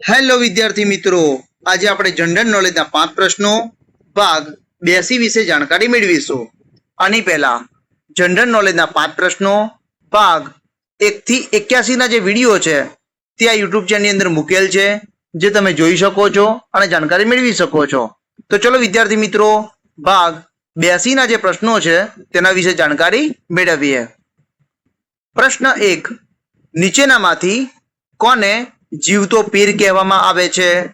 Hello વિદ્યાર્થી મિત્રો, આજે આપણે જનરલ નોલેજના પાંચ પ્રશ્નો, ભાગ બેસી વિશે જાણકારી મેળવીશું. આની પહેલા જનરલ નોલેજના પાંચ પ્રશ્નો, ભાગ એકથી એક્યાસીના જે વીડિયો છે, તે આ યુટ્યુબ ચેનલની અંદર મૂકેલ છે, જે તમે જોઈ શકો છો અને જાણકારી મેળવી શકો છો. તો ચલો વિદ્યાર્થી મિત્રો, ભાગ બેસીના જે પ્રશ્નો છે, તેના વિશે જાણકારી મેળવીએ. પ્રશ્ન એક, નીચેનામાંથી કોને જીવતો પીર કહેવામાં આવે છે.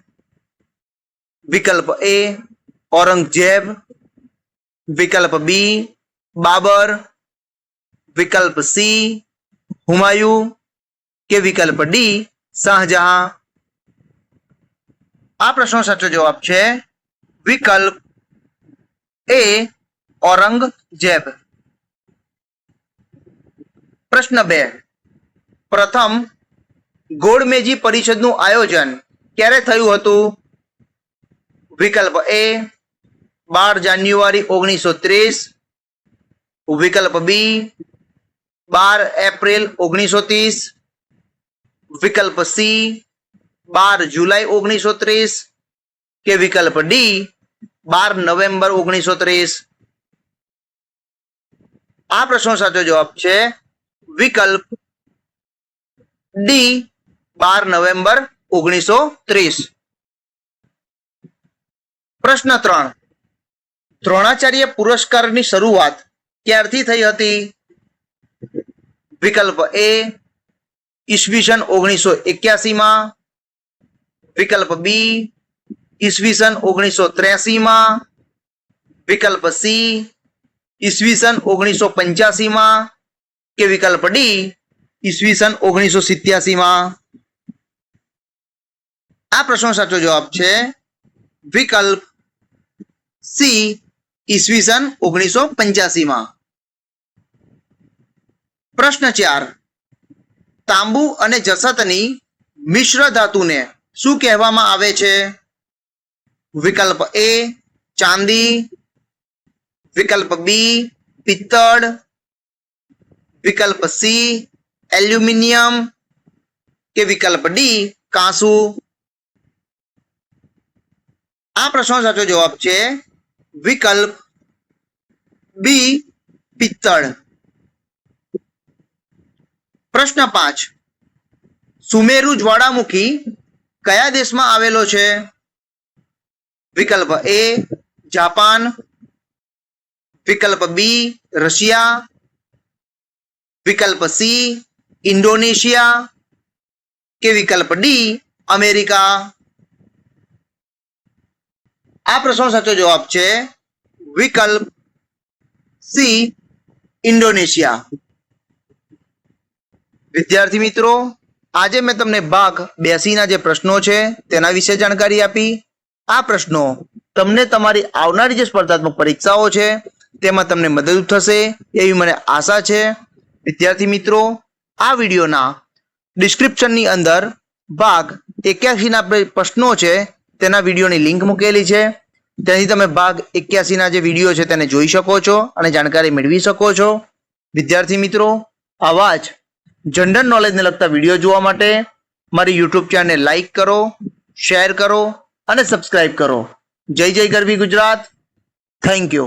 વિકલ્પ એ ઔરંગઝેબ, વિકલ્પ બી બાબર, વિકલ્પ સી હુમાયુ કે વિકલ્પ ડી શાહજહાં. આ પ્રશ્નો સાચો જવાબ છે. વિકલ્પ એ ઔરંગઝેબ. પ્રશ્ન બે. પ્રથમ ગોળમેજી પરિષદનું આયોજન ક્યારે થયું હતું? વિકલ્પ એ, બાર જાન્યુઆરી ઓગણીસો ત્રીસ. વિકલ્પ બી, બાર એપ્રિલ ઓગણીસો ત્રીસ. વિકલ્પ સી, બાર જુલાઈ ઓગણીસો ત્રીસ. કે વિકલ્પ ડી, બાર નવેમ્બર ઓગણીસો ત્રીસ. આ પ્રશ્નો સાચો જવાબ છે વિકલ્પ ડી બાર નવેમ્બર ઓગણીસો ત્રીસ. પ્રશ્ન ત્રણ. દ્રોણાચાર્ય પુરસ્કારની શરૂઆત ક્યારથી થઈ હતી? વિકલ્પ એ, ઈસવીસન ઓગણીસો એક્યાસીમાં. વિકલ્પ બી, ઈસવીસન ઓગણીસો ત્ર્યાસીમાં. વિકલ્પ સી, ઈસવીસન ઓગણીસો પંચ્યાસીમાં. કે વિકલ્પ ડી, ઈસવીસન ઓગણીસો સિત્યાસીમાં. આ પ્રશ્નો સાચો જવાબ છે વિકલ્પ સી ઈસવીસન ઓગણીસો પંચ્યાસીમાં. પ્રશ્ન ચાર. તાંબુ અને જસતની મિશ્ર ધાતુને શું કહેવામાં આવે છે? વિકલ્પ એ ચાંદી, વિકલ્પ બી પિત્તળ, વિકલ્પ સી એલ્યુમિનિયમ કે વિકલ્પ ડી કાંસુ? આ પ્રશ્નનો સાચો જવાબ છે વિકલ્પ બી પિત્તળ. પ્રશ્ન પાંચ. સુમેરુ જ્વાળામુખી કયા દેશમાં આવેલો છે? વિકલ્પ એ જાપાન, વિકલ્પ બી રશિયા, વિકલ્પ સી ઇન્ડોનેશિયા કે વિકલ્પ ડી અમેરિકા? આ પ્રશ્નો સાચો જવાબ છે વિકલ્પ સી, ઇન્ડોનેશિયા. વિદ્યાર્થી મિત્રો, આજે મેં તમને ભાગ બેસીના જે પ્રશ્નો છે તેના વિશે જાણકારી આપી. આ પ્રશ્નો તમને તમારી આવનારી જે સ્પર્ધાત્મક પરીક્ષાઓ છે તેમાં તમને મદદરૂપ થશે એવી મને આશા છે. વિદ્યાર્થી મિત્રો, આ વિડીયોના ડિસ્ક્રિપ્શનની અંદર ભાગ એક્યાસીના પ્રશ્નો છે તેના વિડીયોની લિંક મૂકેલી છે. ત્યાંથી તમે ભાગ એક્યાસીના જે વીડિયો છે તેને જોઈ શકો છો અને જાણકારી મેળવી શકો છો. વિદ્યાર્થી મિત્રો, આવા જ જનરલ નોલેજને લગતા વીડિયો જોવા માટે મારી યુટ્યુબ ચેનલને લાઇક કરો શેર કરો અને સબસ્ક્રાઇબ કરો. જય જય ગરવી ગુજરાત. Thank you